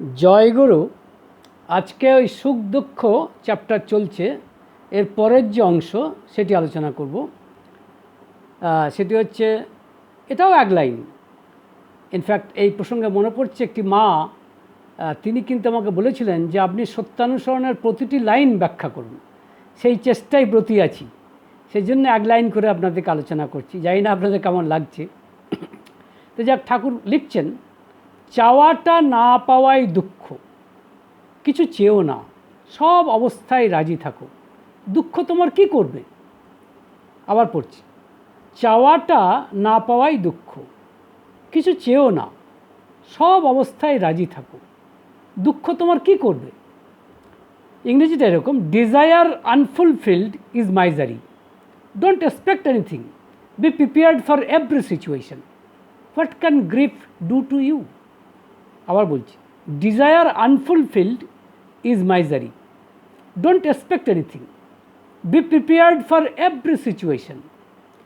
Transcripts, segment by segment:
জয়গুরু, আজকে ওই সুখ দুঃখ চ্যাপ্টার চলছে, এর পরের যে অংশ সেটি আলোচনা করব। সেটি হচ্ছে, এটাও এক লাইন। ইনফ্যাক্ট এই প্রসঙ্গে মনে পড়ছে একটি মা তিনি কিন্তু আমাকে বলেছিলেন যে আপনি সত্যানুসরণের প্রতিটি লাইন ব্যাখ্যা করুন। সেই চেষ্টায় ব্রতী আছি। সেই জন্য এক লাইন করে আপনাদেরকে আলোচনা করছি। জানি না আপনাদের কেমন লাগছে। তো যাক, ঠাকুর লিখছেন। চাওয়াটা না পাওয়াই দুঃখ। কিছু চেয়েও না, সব অবস্থায় রাজি থাকো। দুঃখ তোমার কি করবে? আবার পড়ছি। চাওয়াটা না পাওয়াই দুঃখ। কিছু চেয়েও না, সব অবস্থায় রাজি থাকো। দুঃখ তোমার কি করবে? ইংরেজিটা এরকম desire unfulfilled is misery don't expect anything be prepared for every situation what can grief do to you আবার বলছি desire unfulfilled is misery don't expect anything be prepared for every situation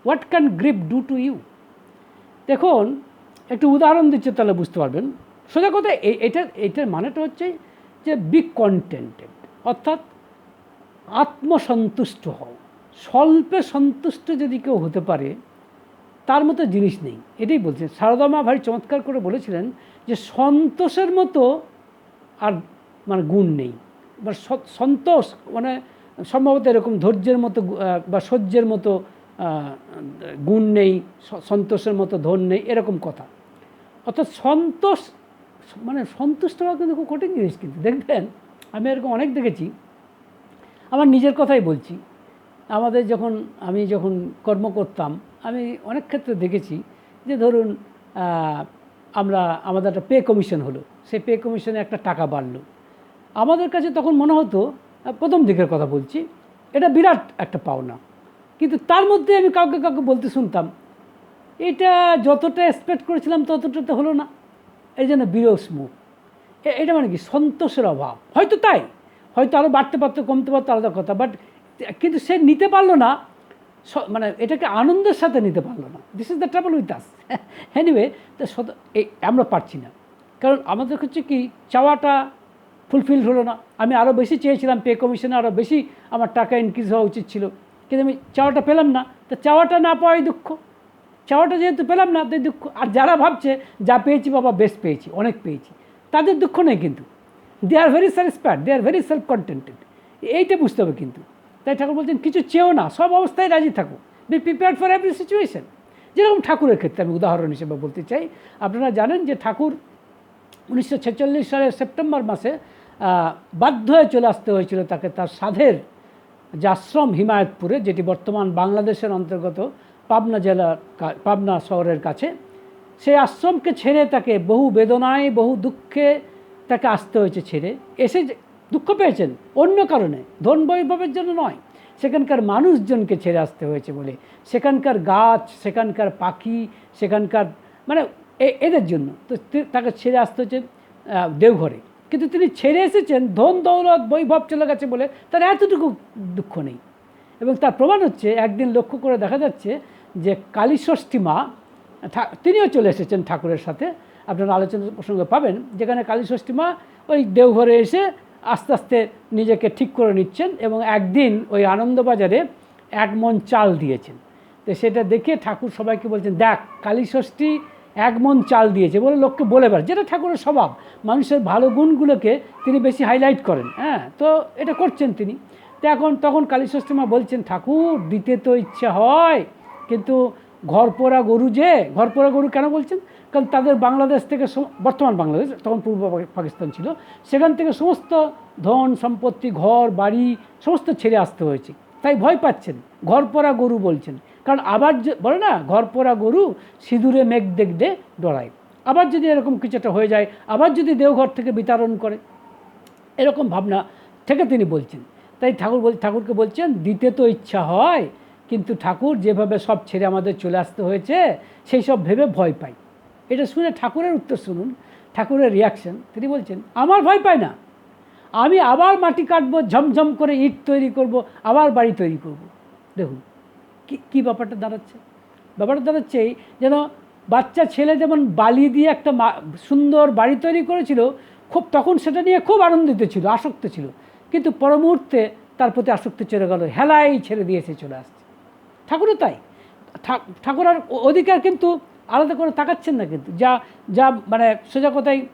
what can grief do to you দেখুন, একটু উদাহরণ দিচ্ছে তাহলে বুঝতে পারবেন। সোজা কথা এটা, এটার মানেটা হচ্ছে যে বি কন্টেন্টেড অর্থাৎ আত্মসন্তুষ্ট হও। স্বল্পে সন্তুষ্ট যদি কেউ হতে পারে, তার মতো জিনিস নেই। এটাই বলছে। সারদামা ভাই চমৎকার করে বলেছিলেন যে সন্তোষের মতো আর মানে গুণ নেই। বা সন্তোষ মানে সম্ভবত এরকম ধৈর্যের মতো বা সহ্যের মতো গুণ নেই সন্তোষের মতো ধন নেই, এরকম কথা। অর্থাৎ সন্তোষ মানে সন্তুষ্ট হওয়া কিন্তু খুব কঠিন জিনিস কিন্তু, দেখবেন? আমি এরকম অনেক দেখেছি। আমার নিজের কথাই বলছি। আমাদের যখন, আমি যখন কর্ম করতাম, আমি অনেক ক্ষেত্রে দেখেছি যে ধরুন আমরা, আমাদের একটা পে কমিশন হলো। সেই পে কমিশনে একটা টাকা বাড়লো। আমাদের কাছে তখন মনে হতো প্রথম দিকের কথা বলছি, এটা বিরাট একটা পাওনা। কিন্তু তার মধ্যে আমি কাউকে কাউকে বলতে শুনতাম, এটা যতটা এক্সপেক্ট করেছিলাম ততটা তো হলো না। এই জন্য বিরস মুখ। এটা মানে কি? সন্তোষের অভাব। হয়তো তাই। হয়তো আরও বাড়তে পারতো, কমতে পারতো, আলাদা কথা। বাট কিন্তু সে নিতে পারল না। মানে এটাকে আনন্দের সাথে নিতে পারল না। This is the travel with us anyway আমরা পারছি না। কারণ আমাদের হচ্ছে কি, চাওয়াটা ফুলফিল হলো না। আমি আরও বেশি চেয়েছিলাম পে কমিশনে আরও বেশি আমার টাকা ইনক্রিজ হওয়া উচিত ছিল। কিন্তু আমি চাওয়াটা পেলাম না। তো চাওয়াটা না পাওয়াই দুঃখ। চাওয়াটা যেহেতু পেলাম না, তাই দুঃখ। আর যারা ভাবছে, যা পেয়েছি বাবা বেস্ট পেয়েছি, অনেক পেয়েছি, তাদের দুঃখ নেই কিন্তু। They are very satisfied they are very self contented এইটা বুঝতে হবে কিন্তু। তাই ঠাকুর বলছেন, কিছু চেয়েও না, সব অবস্থায় রাজি থাকো। Be prepared for every situation যেরকম ঠাকুরের ক্ষেত্রে আমি উদাহরণ হিসেবে বলতে চাই, আপনারা জানেন যে ঠাকুর উনিশশো ছেচল্লিশ সালের সেপ্টেম্বর মাসে বাধ্য হয়ে চলে আসতে হয়েছিল তাকে তার সাধের যে আশ্রম হিমায়তপুরে, যেটি বর্তমান বাংলাদেশের অন্তর্গত পাবনা জেলার পাবনা শহরের কাছে। সেই আশ্রমকে ছেড়ে তাকে বহু বেদনায়, বহু দুঃখে তাকে আসতে হয়েছে ছেড়ে। এসে দুঃখ পেয়েছেন। অন্য কারণে। ধন বৈভবের জন্য নয়। সেখানকার মানুষজনকে ছেড়ে আসতে হয়েছে বলে। সেখানকার গাছ, সেখানকার পাখি, সেখানকার মানে এদের জন্য। তো তাকে ছেড়ে আসতে হচ্ছে দেওঘরে। কিন্তু তিনি ছেড়ে এসেছেন, ধন দৌলত বৈভব চলে গেছে বলে তার এতটুকু দুঃখ নেই। এবং তার প্রমাণ হচ্ছে, একদিন লক্ষ্য করে দেখা যাচ্ছে যে কালীষষ্ঠী মা তিনিও চলে এসেছেন ঠাকুরের সাথে। আপনারা আলোচনা প্রসঙ্গে পাবেন, যেখানে কালীষষ্ঠী মা ওই দেওঘরে এসে আস্তে আস্তে নিজেকে ঠিক করে নিচ্ছেন এবং একদিন ওই আনন্দবাজারে এক মন চাল দিয়েছেন। তো সেটা দেখে ঠাকুর সবাইকে বলছেন, দেখ কালীষষ্ঠী এক মন চাল দিয়েছে। বলে লোককে বলে বেড়ায়, যেটা ঠাকুরের স্বভাব। মানুষের ভালো গুণগুলোকে তিনি বেশি হাইলাইট করেন হ্যাঁ? তো এটা করছেন তিনি। তো এখন তখন কালীষষ্ঠী মা বলছেন, ঠাকুর, দিতে তো ইচ্ছে হয়, কিন্তু ঘরপোড়া গরু যে, ঘরপোড়া গরু কেন বলছেন? কারণ তাদের বাংলাদেশ থেকে বর্তমান বাংলাদেশ, তখন পূর্ব পাকিস্তান ছিল, সেখান থেকে সমস্ত ধন, সম্পত্তি, ঘর, বাড়ি, সমস্ত ছেড়ে আসতে হয়েছে। তাই ভয় পাচ্ছেন ঘরপোড়া গরু বলছেন। কারণ আবার বলে না ঘরপোড়া গরু সিঁদুরে মেঘ দেখতে ডরায়। আবার যদি এরকম কিছু একটা হয়ে যায়, আবার যদি দেওঘর থেকে বিতরণ করে, এরকম ভাবনা থেকে তিনি বলছেন। তাই ঠাকুর বল, ঠাকুরকে বলছেন, দিতে তো ইচ্ছা হয়, কিন্তু ঠাকুর যেভাবে সব ছেড়ে আমাদের চলে আসতে হয়েছে, সেই সব ভেবে ভয় পাই এটা শুনে ঠাকুরের উত্তর শুনুন, ঠাকুরের রিয়াকশন তিনি বলছেন, আমার ভয় পায় না। আমি আবার মাটি কাটবো, ঝমঝম করে ইট তৈরি করব, আবার বাড়ি তৈরি করব। দেখুন, কি, কী ব্যাপারটা দাঁড়াচ্ছে? ব্যাপারটা দাঁড়াচ্ছে যেন বাচ্চা ছেলে যেমন বালি দিয়ে একটা সুন্দর বাড়ি তৈরি করেছিল, খুব, তখন সেটা নিয়ে খুব আনন্দিত ছিল, আসক্ত ছিল। কিন্তু পর মুহূর্তে তার প্রতি আসক্তি চলে গেল, হেলাই ছেড়ে দিয়েছে চলে আসছে। ঠাকুরও তাই। ঠাকুর আর অধিকার কিন্তু আলাদা করে তাকাচ্ছেন না কিন্তু। যা যা মানে সোজা কথাই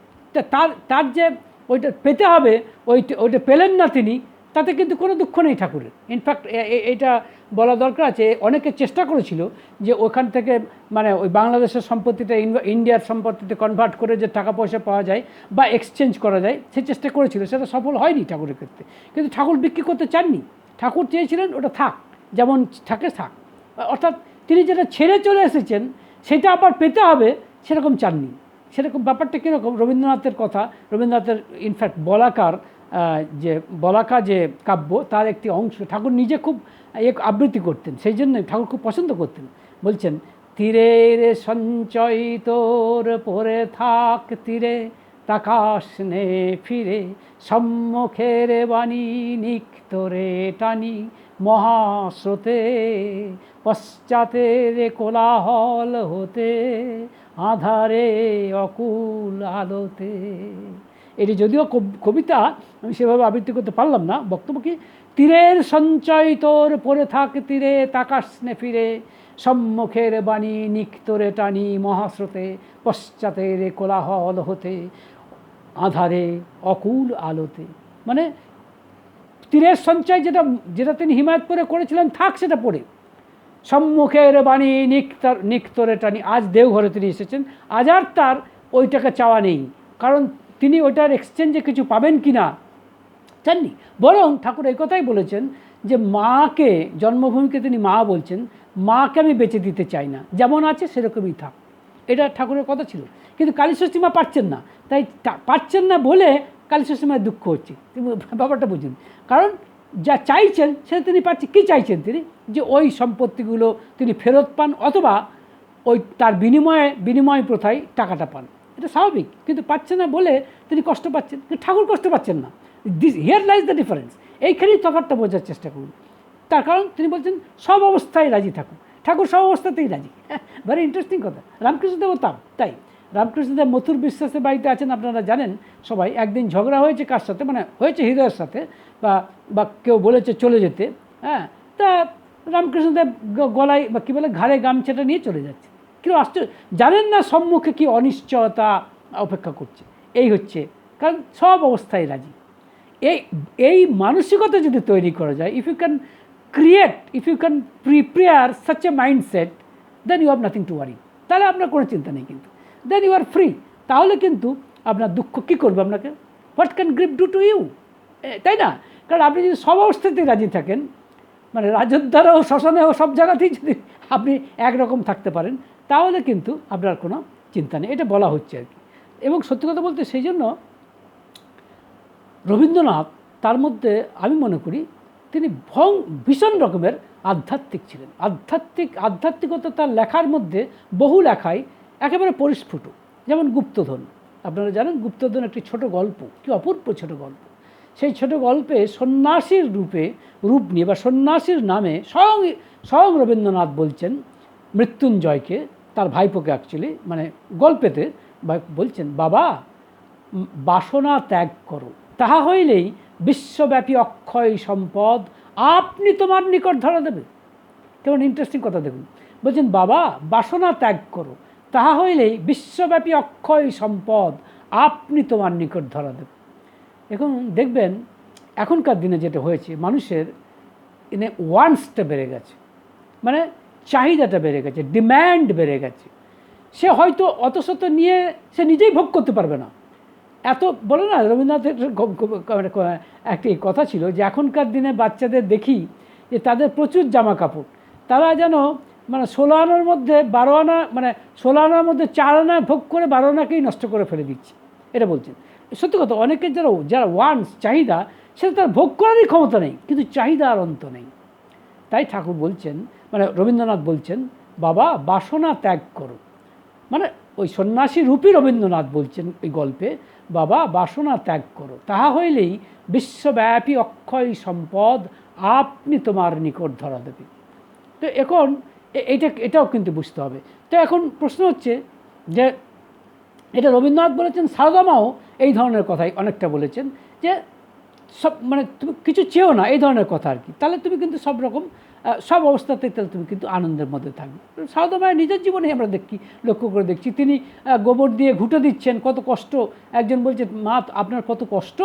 তার তার যে ওইটা পেতে হবে ওই ওইটা পেলেন না তিনি, তাতে কিন্তু কোনো দুঃখ নেই ঠাকুরের। ইনফ্যাক্ট এটা বলা দরকার আছে, অনেকে চেষ্টা করেছিল যে ওখান থেকে মানে ওই বাংলাদেশের সম্পত্তিটা ইন- ইন্ডিয়ার সম্পত্তিতে কনভার্ট করে যে টাকা পয়সা পাওয়া যায় বা এক্সচেঞ্জ করা যায়, সে চেষ্টা করেছিল, সেটা সফল হয়নি ঠাকুরের ক্ষেত্রে। কিন্তু ঠাকুর বিক্রি করতে চাননি। ঠাকুর চেয়েছিলেন, ওটা থাক, যেমন থাকে, থাক। অর্থাৎ তিনি যেটা ছেড়ে চলে এসেছেন সেটা আবার পেতে হবে, সেরকম চাননি। সেরকম ব্যাপারটা কীরকম? রবীন্দ্রনাথের কথা, রবীন্দ্রনাথের ইনফ্যাক্ট বলাকার যে বলাকা যে কাব্য, তার একটি অংশ। ঠাকুর নিজে খুব এক আবৃত্তি করতেন, সেই জন্য ঠাকুর খুব পছন্দ করতেন। বলছেন তীরের সঞ্চয় তোর পরে থাক তীরে তাকাশ নে ফিরে, সম্মুখের বাণী নিক তোরে টানি। মহাস্রোতে পশ্চাতে রে কোলাহল হতে, আধারে অকুল আলোতে। এটি যদিও কবিতা, আমি সেভাবে আবৃত্তি করতে পারলাম না, বক্তব্য কি? তীরের সঞ্চয় তোর পড়ে থাক, তীরে তাকাস নে ফিরে, সম্মুখের বাণী নিক্তরে টানি মহাস্রোতে পশ্চাতের কোলাহল হতে, আধারে অকুল আলোতে। মানে তীরের সঞ্চয় যেটা যেটা তিনি হিমায়তপুরে করেছিলেন, থাক সেটা পড়ে। সম্মুখের বাণী নিক্তর, নিক্তরে টানি আজ দেওঘরে তিনি এসেছেন। আজ আর তার ওইটাকে চাওয়া নেই। কারণ তিনি ওইটার এক্সচেঞ্জে কিছু পাবেন কি না চাননি বরং ঠাকুর এই কথাই বলেছেন যে মাকে, জন্মভূমিকে তিনি মা বলছেন, মাকে আমি বেঁচে দিতে চাই না। যেমন আছে সেরকমই থাক। এটা ঠাকুরের কথা ছিল। কিন্তু কালীষষ্ঠী মা পারছেন না। তাই পারছেন না বলে কালীষষ্ঠী মায়ের দুঃখ হচ্ছে। ব্যাপারটা বুঝুন। কারণ যা চাইছেন, সেটা তিনি পাচ্ছেন। কী চাইছেন তিনি? যে ওই সম্পত্তিগুলো তিনি ফেরত পান অথবা ওই তার বিনিময়ে, বিনিময় প্রথায় টাকাটা পান। এটা স্বাভাবিক। কিন্তু পাচ্ছে না বলে তিনি কষ্ট পাচ্ছেন। কিন্তু ঠাকুর কষ্ট পাচ্ছেন না। This here lies the difference এইখানেই তফাৎটা বোঝার চেষ্টা করুন। তার কারণ তিনি বলছেন, সব অবস্থায় রাজি থাকুন। ঠাকুর সব অবস্থাতেই রাজি। ভেরি ইন্টারেস্টিং কথা। রামকৃষ্ণদেবও তাও, তাই। রামকৃষ্ণদেব মথুর বিশ্বাসের বাড়িতে আছেন আপনারা জানেন, সবাই একদিন ঝগড়া হয়েছে কার সাথে? মানে হয়েছে হৃদয়ের সাথে, বা বা কেউ বলেছে চলে যেতে হ্যাঁ? তা রামকৃষ্ণদেব গলায়, বা কী বলে, ঘাড়ে গামছাটা নিয়ে চলে যাচ্ছে। কেউ আশ্চর্য জানেন না সম্মুখে কি অনিশ্চয়তা অপেক্ষা করছে? এই হচ্ছে, কারণ সব অবস্থায় রাজি। এই এই মানসিকতা যদি তৈরি করা যায় if you can create if you can prepare such a mindset then you have nothing to worry তাহলে আপনার কোনো চিন্তা নেই কিন্তু। দেন ইউ আর ফ্রি তাহলে কিন্তু আপনার দুঃখ কী করবে আপনাকে? What can grief do to you তাই না? কারণ আপনি যদি সব অবস্থাতেই রাজি থাকেন মানে রাজদ্বারাও, শ্মশানেও, সব জায়গাতেই যদি আপনি একরকম থাকতে পারেন, তাহলে কিন্তু আপনার কোনো চিন্তা নেই। এটা বলা হচ্ছে আর কি। এবং সত্যি কথা বলতে সেই জন্য রবীন্দ্রনাথ, তার মধ্যে আমি মনে করি, তিনি ভং, ভীষণ রকমের আধ্যাত্মিক ছিলেন। আধ্যাত্মিক, আধ্যাত্মিকতা তার লেখার মধ্যে বহু লেখায় একেবারে পরিস্ফুট। যেমন গুপ্তধন। আপনারা জানেন গুপ্তধন একটি ছোট গল্প, কি অপূর্ব ছোট গল্প। সেই ছোট গল্পে সন্ন্যাসীর রূপে রূপ নিয়ে বা সন্ন্যাসীর নামে স্বয়ং স্বয়ং রবীন্দ্রনাথ বলছেন মৃত্যুঞ্জয়কে, তার ভাইপোকে অ্যাকচুয়ালি মানে গল্পেতে বলছেন, বাবা বাসনা ত্যাগ করো। তাহা হইলেই বিশ্বব্যাপী অক্ষয় সম্পদ আপনি তোমার নিকট ধরা দেবে। কেমন ইন্টারেস্টিং কথা দেখুন। বলছেন, বাবা, বাসনা ত্যাগ করো। তাহা হইলেই বিশ্বব্যাপী অক্ষয় সম্পদ আপনি তোমার নিকট ধরা দেবে। এখন দেখবেন, এখনকার দিনে যেটা হয়েছে, মানুষের এনে ওয়ান্সটা বেড়ে গেছে। মানে চাহিদাটা বেড়ে গেছে ডিম্যান্ড বেড়ে গেছে। সে হয়তো অত শত নিয়ে সে নিজেই ভোগ করতে পারবে না। এত বলে না, রবীন্দ্রনাথের মানে একটি কথা ছিল যে, এখনকার দিনে বাচ্চাদের দেখি যে তাদের প্রচুর জামা কাপড় তারা যেন মানে ষোলো আনার মধ্যে বারো আনা মানে ষোলো আনার মধ্যে চার আনা ভোগ করে বারো আনাকেই নষ্ট করে ফেলে দিচ্ছে। এটা বলছেন। সত্যি কথা, অনেকের যারা যারা ওয়ান্স, চাহিদা, সেটা তার ভোগ করারই ক্ষমতা নেই, কিন্তু চাহিদা আর অন্ত নেই। তাই ঠাকুর বলছেন মানে রবীন্দ্রনাথ বলছেন, বাবা, বাসনা ত্যাগ করো। মানে ওই সন্ন্যাসী রূপী রবীন্দ্রনাথ বলছেন ওই গল্পে, বাবা, বাসনা ত্যাগ করো। তাহা হইলেই বিশ্বব্যাপী অক্ষয় সম্পদ আপনি তোমার নিকট ধরা দেবে। তো এখন এ- এইটা, এটাও কিন্তু বুঝতে হবে। তো এখন প্রশ্ন হচ্ছে যে, এটা রবীন্দ্রনাথ বলেছেন, সারদামাও এই ধরনের কথাই অনেকটা বলেছেন যে, সব মানে তুমি কিছু চেয়েও না, এই ধরনের কথা আর কি। তাহলে তুমি কিন্তু সব রকম সব অবস্থাতেই তাহলে তুমি কিন্তু আনন্দের মধ্যে থাকবে। সারদা মায়ের নিজের জীবনে আমরা দেখি, লক্ষ্য করে দেখছি। তিনি গোবর দিয়ে ঘুটে দিচ্ছেন, কত কষ্ট। একজন বলছে, মা, আপনার কত কষ্ট?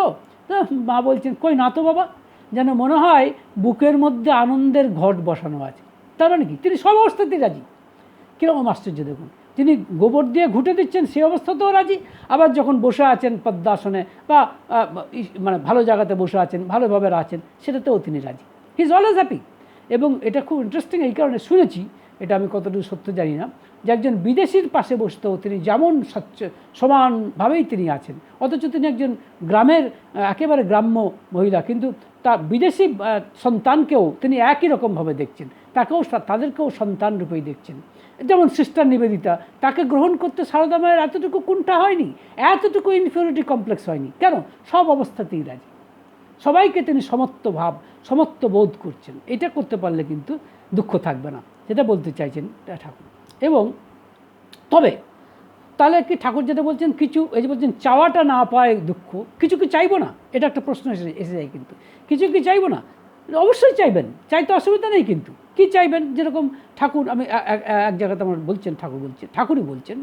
মা বলছেন, কই না তো বাবা। যেন মনে হয়, বুকের মধ্যে আনন্দের ঘট বসানো আছে। তার মানে কি তিনি সব অবস্থাতেই রাজি। কীরকম আশ্চর্য দেখুন। তিনি গোবর দিয়ে ঘুটে দিচ্ছেন, সেই অবস্থাতেও রাজি। আবার যখন বসে আছেন পদ্মাসনে বা মানে ভালো জায়গাতে বসে আছেন, ভালোভাবে আছেন, সেটাতেও তিনি রাজি। হি ইজ অলওয়েজ হ্যাপি এবং এটা খুব ইন্টারেস্টিং এই কারণে শুনেছি, এটা আমি কতটুকু সত্য জানি না, যে একজন বিদেশির পাশে বসতেও তিনি যেমন স্বচ্ছ সমানভাবেই তিনি আছেন। অথচ তিনি একজন গ্রামের, একেবারে গ্রাম্য মহিলা। কিন্তু তা বিদেশি সন্তানকেও তিনি একই রকমভাবে দেখছেন। তাকেও তাদেরকেও সন্তান রূপেই দেখছেন। যেমন সিস্টার নিবেদিতা, তাকে গ্রহণ করতে সারদা মায়ের এতটুকু কোনটা হয়নি, এতটুকু ইনফিউরিটি কমপ্লেক্স হয়নি। কেন? সব অবস্থাতেই রাজি। সবাইকে তিনি সমত্ব ভাব, সমত্ব বোধ করছেন। এটা করতে পারলে কিন্তু দুঃখ থাকবে না। যেটা বলতে চাইছেন ঠাকুর। এবং তবে তাহলে কি ঠাকুর যেটা বলছেন, কিছু, এই যে বলছেন, চাওয়াটা না পায় দুঃখ, কিছু কি চাইব না? এটা একটা প্রশ্ন এসে এসে যায় কিন্তু। কিছু কি চাইব না? অবশ্যই চাইবেন চাইতে অসুবিধা নেই কিন্তু। কি চাইবেন? যেরকম ঠাকুর, আমি এক জায়গাতে আমার বলছেন, ঠাকুর বলছেন, ঠাকুরই বলছেন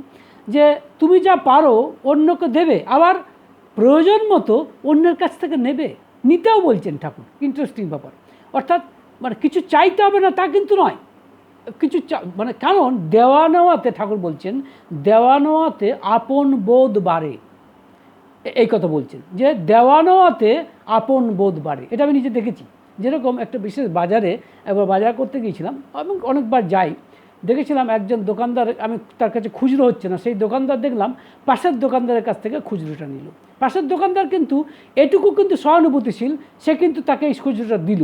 যে, তুমি যা পারো, অন্যকে দেবে, আবার প্রয়োজন মতো অন্যের কাছ থেকে নেবে। নিতেও বলছেন ঠাকুর ইন্টারেস্টিং ব্যাপার। অর্থাৎ মানে কিছু চাইতে হবে না তা কিন্তু নয়। কিছু মানে কারণ দেওয়া নেওয়াতে ঠাকুর বলছেন দেওয়া নেওয়াতে আপন বোধ বাড়ে। এই কথা বলছেন, যে দেওয়া নেওয়াতে আপন বোধ বাড়ে। এটা আমি নিজে দেখেছি। যেরকম একটা বিশেষ বাজারে একবার বাজার করতে গিয়েছিলাম এবং অনেকবার যাই, দেখেছিলাম একজন দোকানদার, আমি তার কাছে খুচরো হচ্ছে না, সেই দোকানদার দেখলাম পাশের দোকানদারের কাছ থেকে খুচরোটা নিল। পাশের দোকানদার কিন্তু এটুকু কিন্তু সহানুভূতিশীল, সে কিন্তু তাকে এই খুচরোটা দিল।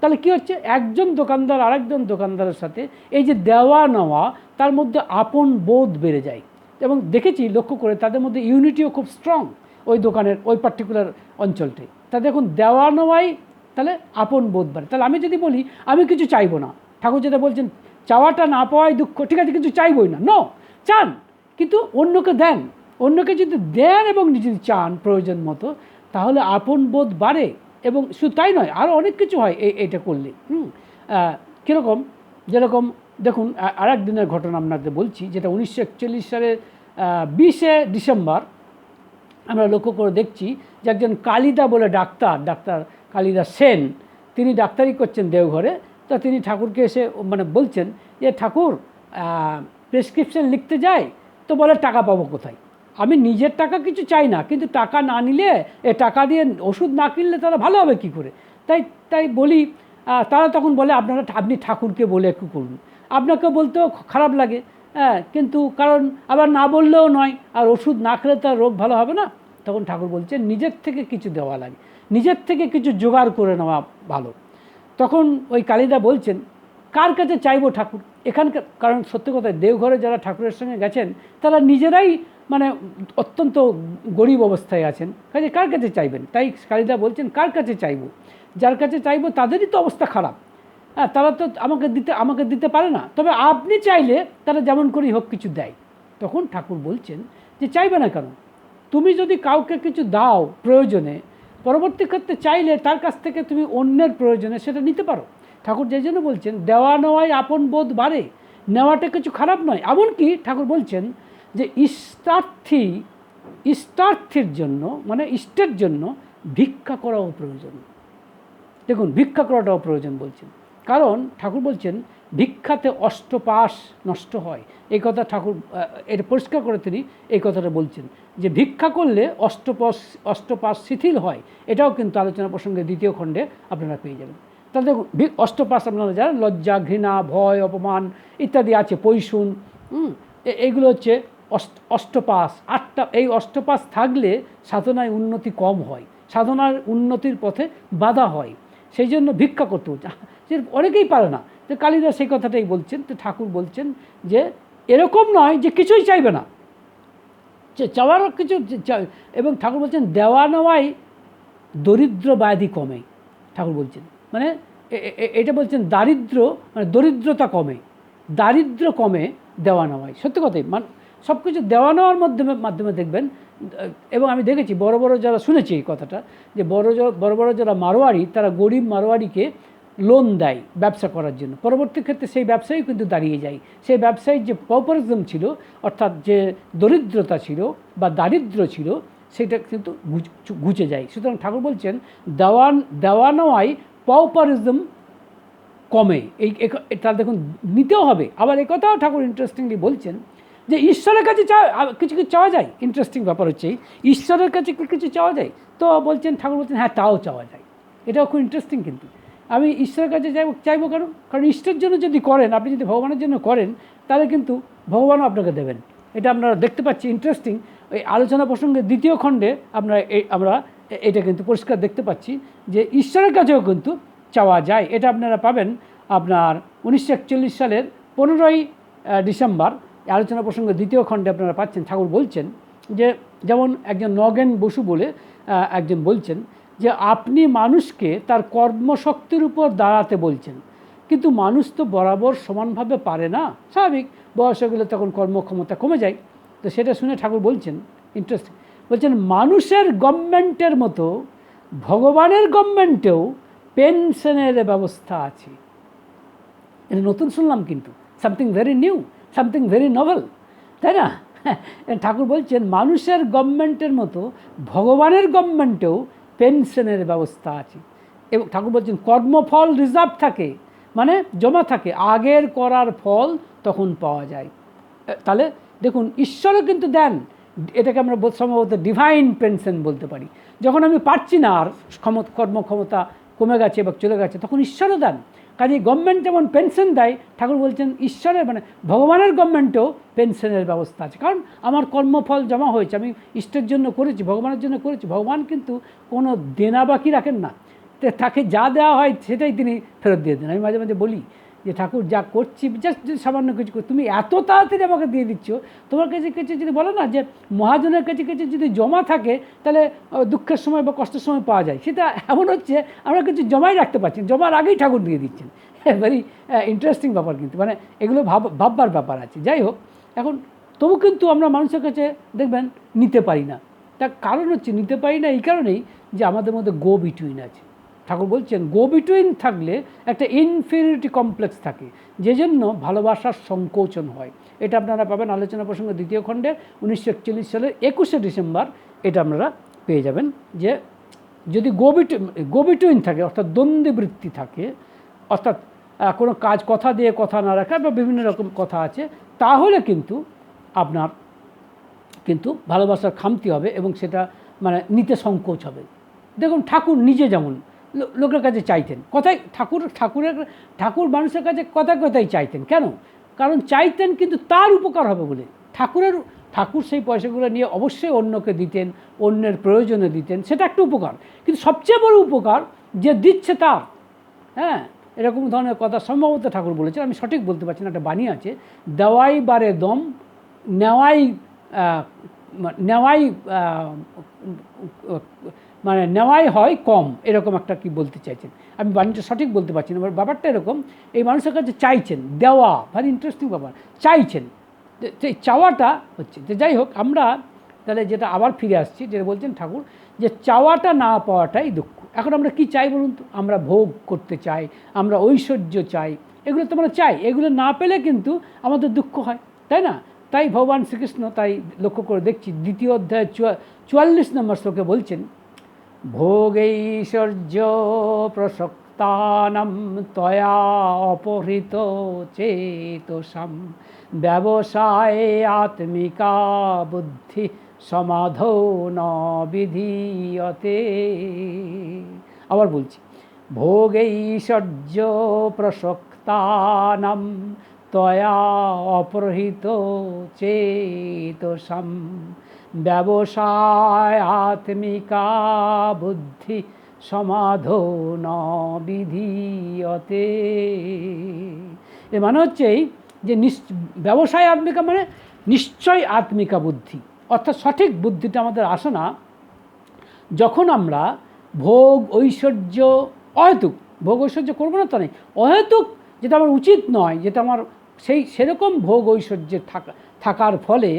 তাহলে কী হচ্ছে? একজন দোকানদার আরেকজন দোকানদারের সাথে এই যে দেওয়া নেওয়া, তার মধ্যে আপন বোধ বেড়ে যায়। এবং দেখেছি, লক্ষ্য করে তাদের মধ্যে ইউনিটিও খুব স্ট্রং ওই দোকানের, ওই পার্টিকুলার অঞ্চলটি। তা দেখুন দেওয়া নেওয়াই তাহলে আপন বোধ বাড়ে। তাহলে আমি যদি বলি, আমি কিছু চাইব না। ঠাকুর যেটা বলছেন, চাওয়াটা না পাওয়াই দুঃখ। ঠিক আছে কিছু চাইবই না। নো চান। কিন্তু অন্যকে দেন। অন্যকে যদি দেন এবং যদি চান প্রয়োজন মতো, তাহলে আপন বোধ বাড়ে। এবং শুধু তাই নয় আরও অনেক কিছু হয় এই এটা করলে। হুম? কীরকম? যেরকম, দেখুন আর দিনের ঘটনা আপনাদের বলছি, যেটা উনিশশো একচল্লিশ সালের বিশে ডিসেম্বর আমরা লক্ষ্য করে দেখছি যে একজন কালিদা বলে ডাক্তার ডাক্তার কালিদা সেন, তিনি ডাক্তারি করছেন দেওঘরে। তো তিনি ঠাকুরকে এসে মানে বলছেন যে, ঠাকুর প্রেসক্রিপশন লিখতে যায় তো বলে টাকা পাবো কোথায়? আমি নিজের টাকা কিছু চাই না, কিন্তু টাকা না নিলে, এ টাকা দিয়ে ওষুধ না কিনলে তারা ভালো হবে কী করে? তাই তাই বলি তারা তখন বলে, আপনারা আপনি ঠাকুরকে বলে একটু করুন। আপনাকে বলতেও খারাপ লাগে হ্যাঁ কিন্তু কারণ আবার না বললেও নয়, আর ওষুধ না খেলে তার রোগ ভালো হবে না। তখন ঠাকুর বলছেন নিজের থেকে কিছু দেওয়া লাগে, নিজের থেকে কিছু জোগাড় করে নেওয়া ভালো। তখন ওই কালিদা বলছেন, কার কাছে চাইব ঠাকুর? এখানকার, কারণ সত্যি কথা, দেওঘরে যারা ঠাকুরের সঙ্গে গেছেন, তারা নিজেরাই মানে অত্যন্ত গরিব অবস্থায় আছেন। কাজে কার কাছে চাইবেন? তাই কালিদা বলছেন, কার কাছে চাইব? যার কাছে চাইব তাদেরই তো অবস্থা খারাপ। হ্যাঁ তারা তো আমাকে দিতে আমাকে দিতে পারে না। তবে আপনি চাইলে তারা যেমন করেই হোক কিছু দেয়। তখন ঠাকুর বলছেন যে, চাইবে না কেন? তুমি যদি কাউকে কিছু দাও প্রয়োজনে, পরবর্তী ক্ষেত্রে চাইলে তার কাছ থেকে তুমি অন্যের প্রয়োজনে সেটা নিতে পারো। ঠাকুর যে জন্য বলছেন, দেওয়া নেওয়ায় আপন বোধ বাড়ে। নেওয়াটা কিছু খারাপ নয়। এমনকি ঠাকুর বলছেন যে ইষ্টার্থী, ইষ্টার্থীর জন্য মানে ইষ্টের জন্য ভিক্ষা করাও প্রয়োজন। দেখুন, ভিক্ষা করাটাও প্রয়োজন বলছেন। কারণ ঠাকুর বলছেন, ভিক্ষাতে অষ্টপাশ নষ্ট হয়। এই কথা ঠাকুর এটা পরিষ্কার করে তিনি এই কথাটা বলছেন। যে ভিক্ষা করলে অষ্টপাশ অষ্টপাশ শিথিল হয়। এটাও কিন্তু আলোচনা প্রসঙ্গে দ্বিতীয় খণ্ডে আপনারা পেয়ে যাবেন। তাহলে দেখুন অষ্টপাশ আপনারা জানেন, লজ্জা, ঘৃণা, ভয়, অপমান ইত্যাদি আছে, পৈশুন এইগুলো হচ্ছে অষ্ট, অষ্টপাশ, আটটা, এই অষ্টপাশ থাকলে সাধনায় উন্নতি কম হয়। সাধনার উন্নতির পথে বাধা হয়। সেই জন্য ভিক্ষা করতে হচ্ছে যে অনেকেই পারে না। তো কালিদাস সেই কথাটাই বলছেন। তো ঠাকুর বলছেন যে, এরকম নয় যে কিছুই চাইবে না। যে চাওয়ারও কিছু যে- এবং ঠাকুর বলছেন, দেওয়া নেওয়াই দরিদ্র ব্যাধি কমে। ঠাকুর বলছেন। মানে এটা বলছেন দারিদ্র মানে দরিদ্রতা কমে। দারিদ্র কমে দেওয়া নেওয়াই। সত্যি কথাই। মান সব কিছু দেওয়া নেওয়ার মাধ্যমে মাধ্যমে দেখবেন, এবং আমি দেখেছি বড় বড় যারা শুনেছি এই কথাটা, যে বড় বড় বড় যারা মারোয়ারি তারা গরিব মারোয়ারিকে লোন দেয় ব্যবসা করার জন্য। পরবর্তী ক্ষেত্রে সেই ব্যবসায়ী কিন্তু দাঁড়িয়ে যায়। সেই ব্যবসায়ীর যে পপারিজম ছিল, অর্থাৎ যে দরিদ্রতা ছিল বা দারিদ্র ছিল, সেটা কিন্তু ঘুচ- যায়। সুতরাং ঠাকুর বলছেন, দেওয়ান, দেওয়া পাউপারিজম কমে। এই এটা দেখুন, নিতেও হবে। আবার এই কথাও ঠাকুর ইন্টারেস্টিংলি বলছেন যে ঈশ্বরের কাছে চা আ- কিছু কিছু চাওয়া যায়? ইন্টারেস্টিং ব্যাপার হচ্ছে, ঈশ্বরের কাছে কি কিছু চাওয়া যায়? তো বলছেন, ঠাকুর বলছেন হ্যাঁ তাও চাওয়া যায়। এটাও খুব ইন্টারেস্টিং কিন্তু। আমি ঈশ্বরের কাছে চাইব চাইব কেন? কারণ ঈশ্বরের জন্য যদি করেন, আপনি যদি ভগবানের জন্য করেন, তাহলে কিন্তু ভগবানও আপনাকে দেবেন। এটা আপনারা দেখতে পাচ্ছি ইন্টারেস্টিং ওই আলোচনা প্রসঙ্গে দ্বিতীয় খণ্ডে আমরা আমরা এটা কিন্তু পরিষ্কার দেখতে পাচ্ছি যে ঈশ্বরের কাছেও কিন্তু চাওয়া যায়। এটা আপনারা পাবেন আপনার উনিশশো একচল্লিশ সালের পনেরোই ডিসেম্বর। এই আলোচনা প্রসঙ্গে দ্বিতীয় খণ্ডে আপনারা পাচ্ছেন, ঠাকুর বলছেন যে, যেমন একজন নগেন বসু বলে একজন বলছেন যে, আপনি মানুষকে তার কর্মশক্তির উপর দাঁড়াতে বলছেন, কিন্তু মানুষ তো বরাবর সমানভাবে পারে না, স্বাভাবিক, বয়স গেলে তখন কর্মক্ষমতা কমে যায়। তো সেটা শুনে ঠাকুর বলছেন ইন্টারেস্টিং বলছেন, মানুষের গভর্নমেন্টের মতো ভগবানের গভর্নমেন্টেও পেনশনের ব্যবস্থা আছে। এটা নতুন শুনলাম কিন্তু something very new something very novel তাই না? ঠাকুর বলছেন, মানুষের গভর্নমেন্টের মতো ভগবানের গভর্নমেন্টেও পেনশনের ব্যবস্থা আছে। এবং ঠাকুর বলছেন, কর্মফল রিজার্ভ থাকে মানে জমা থাকে, আগের করার ফল তখন পাওয়া যায়। তাহলে দেখুন, ঈশ্বরও কিন্তু দেন, এটাকে আমরা সম্ভবত ডিভাইন পেনশন বলতে পারি। যখন আমি পারছি না আর ক্ষমত, কর্মক্ষমতা কমে গেছে বা চলে গেছে, তখন ঈশ্বরও দেন। কাজে গভর্নমেন্ট যেমন পেনশন দেয়, ঠাকুর বলছেন, ঈশ্বরের মানে ভগবানের গভর্নমেন্টেও পেনশনের ব্যবস্থা আছে। কারণ আমার কর্মফল জমা হয়েছে, আমি ইষ্টের জন্য করেছি, ভগবানের জন্য করেছি, ভগবান কিন্তু কোনো দেনা বাকি রাখেন না। তাকে যা দেওয়া হয় সেটাই তিনি ফেরত দিয়ে দেন। আমি মাঝে মাঝে বলি যে ঠাকুর যা করছি জাস্ট যদি সামান্য কিছু তুমি এত তাড়াতাড়ি আমাকে দিয়ে দিচ্ছ, তোমার কাছে কিছু যদি বলো না যে মহাজনের কাছে কিছু যদি জমা থাকে, তাহলে দুঃখের সময় বা কষ্টের সময় পাওয়া যায়। সেটা এমন হচ্ছে, আমরা কিছু জমাই রাখতে পারছি জমার আগেই ঠাকুর দিয়ে দিচ্ছেন। ভেরি ইন্টারেস্টিং ব্যাপার কিন্তু মানে এগুলো ভাব, ভাববার ব্যাপার আছে। যাই হোক, এখন তবু কিন্তু আমরা মানুষের কাছে দেখবেন নিতে পারি না। তার কারণ হচ্ছে, নিতে পারি না এই কারণেই যে আমাদের মধ্যে গো বিটুইন আছে। ঠাকুর বলছেন গো বিটুইন থাকলে একটা ইনফিরিটি কমপ্লেক্স থাকে, যে জন্য ভালোবাসার সংকোচন হয়। এটা আপনারা পাবেন আলোচনা প্রসঙ্গে দ্বিতীয় খণ্ডে, উনিশশো একচল্লিশ সালের একুশে ডিসেম্বর। এটা আপনারা পেয়ে যাবেন যে যদি গো বিটু গো বিটুইন থাকে, অর্থাৎ দ্বন্দ্বে বৃত্তি থাকে, অর্থাৎ কোনো কাজ, কথা দিয়ে কথা না রাখা বা বিভিন্ন রকম কথা আছে, তাহলে কিন্তু আপনার কিন্তু ভালোবাসার খামতি হবে এবং সেটা মানে নিতে সংকোচ হবে। দেখুন, ঠাকুর নিজে যেমন লোকের কাছে চাইতেন। কথাই ঠাকুর, ঠাকুরের, ঠাকুর মানুষের কাছে কথা কথাই চাইতেন। কেন? কারণ চাইতেন কিন্তু তার উপকার হবে বলে। ঠাকুরের, ঠাকুর সেই পয়সাগুলো নিয়ে অবশ্যই অন্যকে দিতেন, অন্যের প্রয়োজনে দিতেন, সেটা একটা উপকার। কিন্তু সবচেয়ে বড় উপকার যে দিচ্ছে তার হ্যাঁ? এরকম ধরনের কথা সম্ভবত ঠাকুর বলেছেন। আমি সঠিক বলতে পারছি না, একটা বাণী আছে, দেওয়াই বারে দম, নেওয়াই নেওয়াই মানে নেওয়াই হয় কম, এরকম একটা কি বলতে চাইছেন? আমি বাণীটা সঠিক বলতে পারছি না ব্যাপারটা এরকম, এই মানুষের কাছে চাইছেন, দেওয়া ভারি ইন্টারেস্টিং ব্যাপার, চাইছেন। তো চাওয়াটা হচ্ছে যে যাই হোক, আমরা তাহলে যেটা আবার ফিরে আসছি, যেটা বলছেন ঠাকুর, যে চাওয়াটা না পাওয়াটাই দুঃখ। এখন আমরা কি চাই বলুন তো? আমরা ভোগ করতে চাই, আমরা ঐশ্বর্য চাই, এগুলো তো আমরা চাই, এগুলো না পেলে কিন্তু আমাদের দুঃখ হয়, তাই না? তাই ভগবান শ্রীকৃষ্ণ তাই লক্ষ্য করে দেখছি, দ্বিতীয় অধ্যায় চুয়া- চুয়াল্লিশ নম্বর শ্লোকে বলছেন ভোগৈশ্বর্য প্রসক্তানাম তয়া অপহৃত চেতসাম। ব্যবসায় আত্মিকা বুদ্ধি সমাধৌ ন আবার বলছি ভোগৈশ্বর্য প্রসক্তানাম তয়া অপহৃত চেতসাম। ব্যবসায় আত্মিকা বুদ্ধি সমাধো ন বিধীয়তে। এ মানে হচ্ছে এই যে ব্যবসায় আত্মিকা মানে নিশ্চয় আত্মিকা বুদ্ধি। অর্থাৎ সঠিক বুদ্ধিটা আমাদের আসে না। যখন আমরা ভোগ, ঐশ্বর্য, অহেতুক, ভোগ, ঐশ্বর্য করব না তা নেই। অহেতুক যেটা আমার উচিত নয়, যেটা আমার সেই সেরকম ভোগ ঐশ্বর্যে থাকা, থাকার ফলে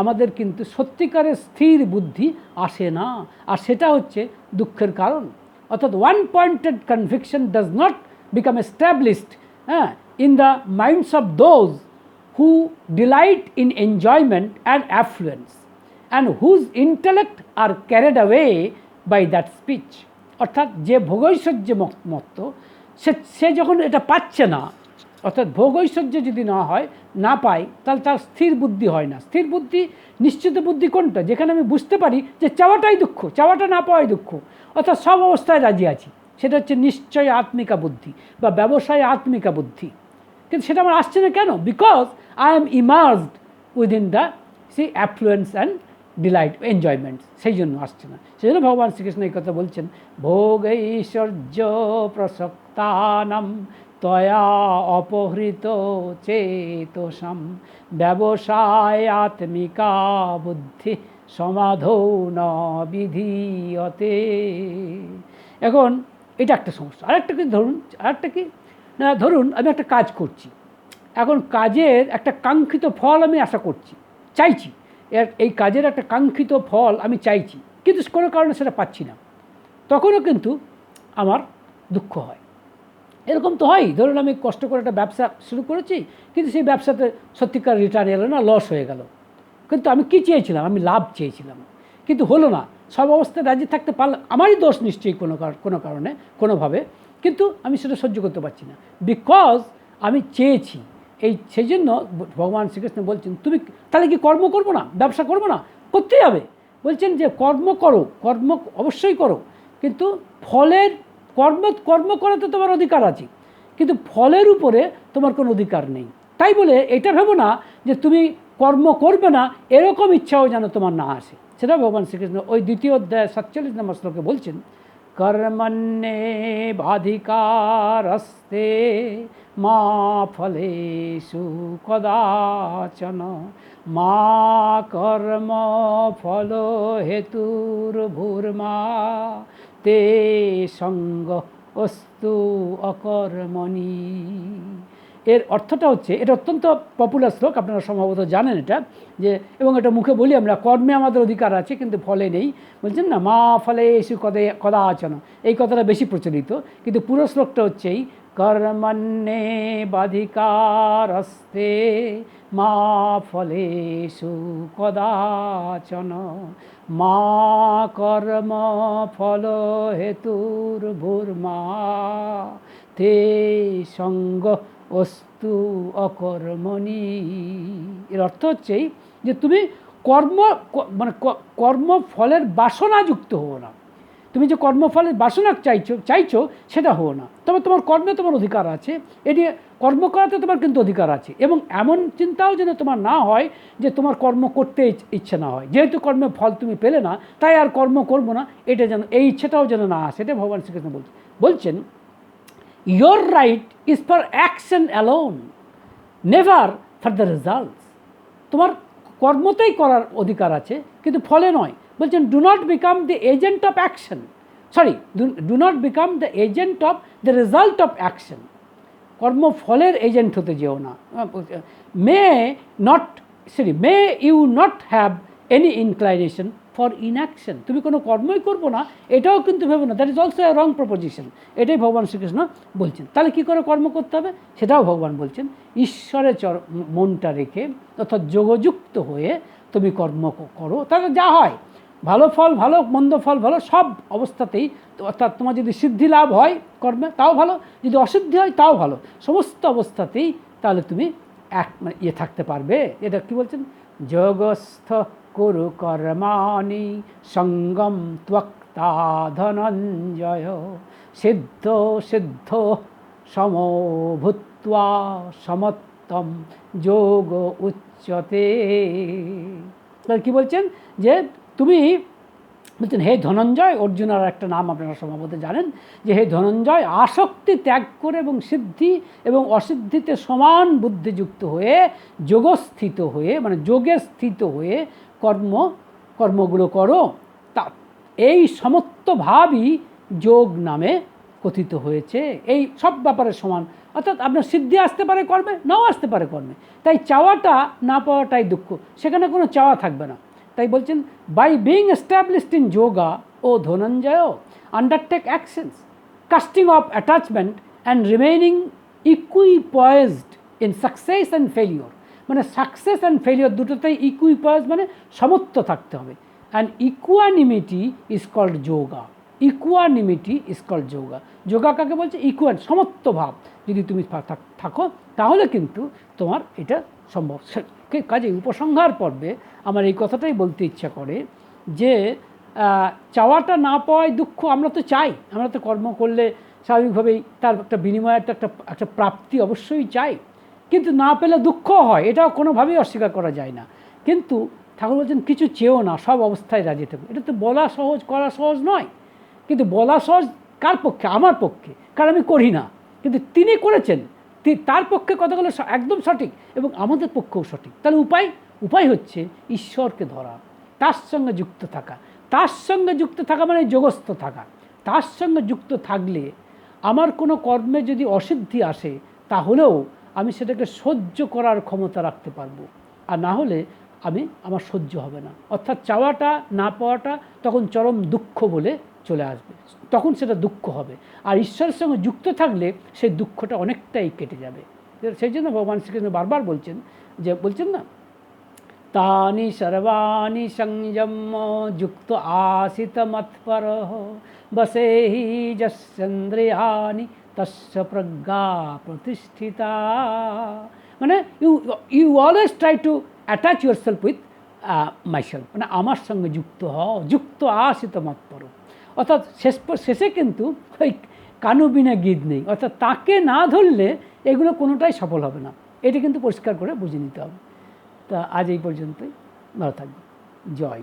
আমাদের কিন্তু সত্যিকারের স্থির বুদ্ধি আসে না। আর সেটা হচ্ছে দুঃখের কারণ। অর্থাৎ one pointed conviction does not become established হ্যাঁ in the minds of those who delight in enjoyment and affluence and whose intellect are carried away by that speech. অর্থাৎ যে ভোগৈশ্বর্য মত্ত, সে সে যখন এটা পাচ্ছে না অর্থাৎ ভোগৈশ্বর্য যদি না হয়, না পাই, তাহলে তার স্থির বুদ্ধি হয় না। স্থির বুদ্ধি, নিশ্চিত বুদ্ধি কোনটা? যেখানে আমি বুঝতে পারি যে চাওয়াটাই দুঃখ, চাওয়াটা না পাওয়াই দুঃখ। অর্থাৎ সব অবস্থায় রাজি আছি। সেটা হচ্ছে নিশ্চয় আত্মিকা বুদ্ধি বা ব্যবসায় আত্মিকা বুদ্ধি। কিন্তু সেটা আমার আসছে না কেন? Because I am immersed within the sea affluence and delight enjoyment সেই জন্য আসছে না। সেই জন্য ভগবান শ্রীকৃষ্ণ এই কথা বলছেন, ভোগ ঐশ্বর্য প্রসক্তানাম তয়া অপহৃত চেতসাম। ব্যবসায় আত্মিকা বুদ্ধি সমাধৌ ন এখন এটা একটা সমস্যা। আরেকটা কি ধরুন, আরেকটা কি? না, ধরুন আমি একটা কাজ করছি। এখন কাজের একটা কাঙ্ক্ষিত ফল আমি আশা করছি, চাইছি। এর, এই কাজের একটা কাঙ্ক্ষিত ফল আমি চাইছি, কিন্তু কোনো কারণে সেটা পাচ্ছি না। তখনও কিন্তু আমার দুঃখ হয়। এরকম তো হয়। ধরুন আমি কষ্ট করে একটা ব্যবসা শুরু করেছি, কিন্তু সেই ব্যবসাতে সত্যিকার রিটার্ন এলো না লস হয়ে গেল। কিন্তু আমি কী চেয়েছিলাম? আমি লাভ চেয়েছিলাম। কিন্তু হলো না। সব অবস্থায় রাজি থাকতে পারলাম আমারই দোষ নিশ্চয়ই কোনো কোনো কারণে, কোনোভাবে। কিন্তু আমি সেটা সহ্য করতে পারছি না। বিকজ আমি চেয়েছি। এই সেই জন্য ভগবান শ্রীকৃষ্ণ বলছেন, তুমি তাহলে কি কর্ম করব না? ব্যবসা করব না? করতেই হবে। বলছেন যে, কর্ম করো। কর্ম অবশ্যই করো। কিন্তু ফলের কর্ম কর্ম করাতে তোমার অধিকার আছে, কিন্তু ফলের উপরে তোমার কোনো অধিকার নেই। তাই বলে এটা ভাবো না যে তুমি কর্ম করবে না, এরকম ইচ্ছাও যেন তোমার না আসে। সেটা ভগবান শ্রীকৃষ্ণ ওই দ্বিতীয় অধ্যায় সাতচল্লিশ নম্বর শ্লোকে বলছেন কর্মণ্যে বাধিকারস্তে মা ফলে সুকদাচন মা কর্ম ফল হেতুর ভূর্মা ते সঙ্গ অস্তু অকর্মণি। এর অর্থটা হচ্ছে, এটা অত্যন্ত পপুলার শ্লোক, আপনারা সম্ভবত জানেন এটা, যে, এবং এটা মুখে বলি আমরা, কর্মে আমাদের অধিকার আছে, কিন্তু ফলে নেই। বলছেন না, মা ফলে এসে কদে কদা আচন এই কথাটা বেশি প্রচলিত, কিন্তু পুরো শ্লোকটা হচ্ছে এই কর্মণ্যে বাধিকারস্তে মা ফলেষু কদাচন। মা কর্ম ফল হেতুর ভূর্মা, তে সঙ্গ অস্তু অকর্মণি। এর অর্থ হচ্ছেই যে তুমি কর্ম মানে কর্মফলের বাসনাযুক্ত হো না। তুমি যে কর্মফলের বাসনা চাইছো চাইছো, সেটা হো না। তবে তোমার কর্মে তোমার অধিকার আছে। এটি কর্ম করাতে তোমার কিন্তু অধিকার আছে। এবং এমন চিন্তাও যেন তোমার না হয় যে তোমার কর্ম করতে ইচ্ছে না হয়। যেহেতু কর্মের ফল তুমি পেলে না, তাই আর কর্ম করব না। এটা যেন, এই ইচ্ছেটাও যেন না আসে। এটা ভগবান শ্রীকৃষ্ণ বলছেন বলছেন, your right is for action alone never for the results তোমার কর্মতেই করার অধিকার আছে, কিন্তু ফলে নয়। বলছেন do not become the agent of action sorry do not become the agent of the result of action কর্মফলের agent হতে যেও না। May not sorry may you not have any inclination for inaction তুমি কোনো কর্মই করব না, এটাও কিন্তু ভেবো না। That is also a wrong proposition এটাই ভগবান শ্রীকৃষ্ণ বলছেন। তাহলে কী করে কর্ম করতে হবে? সেটাও ভগবান বলছেন ঈশ্বরের চর, মনটা রেখে অর্থাৎ যোগযুক্ত হয়ে তুমি কর্ম করো। তাহলে যা হয় ভালো ফল, ভালো, মন্দ ফল, ভালো সব অবস্থাতেই অর্থাৎ তোমার যদি সিদ্ধি লাভ হয় কর্মে, তাও ভালো, যদি অসিদ্ধি হয় তাও ভালো। সমস্ত অবস্থাতেই তাহলে তুমি এক মানে ইয়ে থাকতে পারবে। এটা কি বলছেন? যোগস্থ কুরু কর্মাণি সঙ্গম ত্বক্তা ধনঞ্জয় সিদ্ধ সিদ্ধ সমভূত্বা সমত্তম যোগ উচ্চতে। কি বলছেন? যে তুমি বলছেন, হে ধনঞ্জয়, অর্জুনার একটা নাম আপনারা সম্ভবত জানেন যে, হে ধনঞ্জয়, আসক্তি ত্যাগ করে এবং সিদ্ধি এবং অসিদ্ধিতে সমান বুদ্ধিযুক্ত হয়ে যোগস্থিত হয়ে মানে যোগে স্থিত হয়ে কর্ম, কর্মগুলো করো। তা, এই সমত্বভাবই যোগ নামে কথিত হয়েছে। এই সব ব্যাপারে সমান। অর্থাৎ আপনার সিদ্ধি আসতে পারে কর্মে, নাও আসতে পারে কর্মে। তাই চাওয়াটা না পাওয়াটাই দুঃখ। সেখানে কোনো চাওয়া থাকবে না। তাই বলছেন by being established in yoga O Dhananjaya undertake actions casting off attachment and remaining equipoised in success and failure মানে সাকসেস অ্যান্ড ফেলিওর দুটোতেই ইকুইপয়েজ মানে সমত্ব থাকতে হবে। And equanimity is called yoga equanimity is yoga yoga কাকে বলছে? ইকুয়ান সমত্ব ভাব। যদি তুমি থাক- তাহলে কিন্তু তোমার এটা সম্ভব। কাজে উপসংহার পর্বে আমার এই কথাটাই বলতে ইচ্ছা করে যে চাওয়াটা না পাওয়ায় দুঃখ আমরা তো চাই। আমরা তো কর্ম করলে স্বাভাবিকভাবেই তার একটা বিনিময়ের একটা একটা প্রাপ্তি অবশ্যই চাই। কিন্তু না পেলে দুঃখ হয়। এটাও কোনোভাবেই অস্বীকার করা যায় না। কিন্তু ঠাকুর বলছেন, কিছু চেয়েও না, সব অবস্থায় রাজি থাকবে এটা তো বলা সহজ, করা সহজ নয়। কিন্তু বলা সহজ কার পক্ষে? আমার পক্ষে। কারণ আমি করি না। কিন্তু তিনি করেছেন। তার পক্ষে কথাগুলো একদম সঠিক এবং আমাদের পক্ষেও সঠিক। তাহলে উপায় উপায় হচ্ছে ঈশ্বরকে ধরা, তার সঙ্গে যুক্ত থাকা। তার সঙ্গে যুক্ত থাকা মানে যোগস্থ থাকা। তার সঙ্গে যুক্ত থাকলে আমার কোনো কর্মে যদি অসিদ্ধি আসে, তাহলেও আমি সেটাকে সহ্য করার ক্ষমতা রাখতে পারব। আর না হলে আমি, আমার সহ্য হবে না। অর্থাৎ চাওয়াটা, না পাওয়াটা তখন চরম দুঃখ বলে চলে আসবে। তখন সেটা দুঃখ হবে। আর ঈশ্বরের সঙ্গে যুক্ত থাকলে সেই দুঃখটা অনেকটাই কেটে যাবে। সেই জন্য ভগবান শ্রীকৃষ্ণ বারবার বলছেন যে, বলছেন না, তানি সর্বাণি সংযম যুক্ত আসিত মৎপর বসে হি যন্দ্রিয়ানি তস্য প্রজ্ঞা প্রতিষ্ঠিতা। মানে you you always try to attach yourself with myself মানে আমার সঙ্গে যুক্ত হও, যুক্ত আসিত মৎপর অর্থাৎ শেষ শেষে কিন্তু ওই কানু বিনা গীত নেই। অর্থাৎ তাকে না ধরলে এগুলো কোনোটাই সফল হবে না। এটা কিন্তু পরিষ্কার করে বুঝে নিতে হবে। তা আজ এই পর্যন্তই। ভালো থাকবে জয়।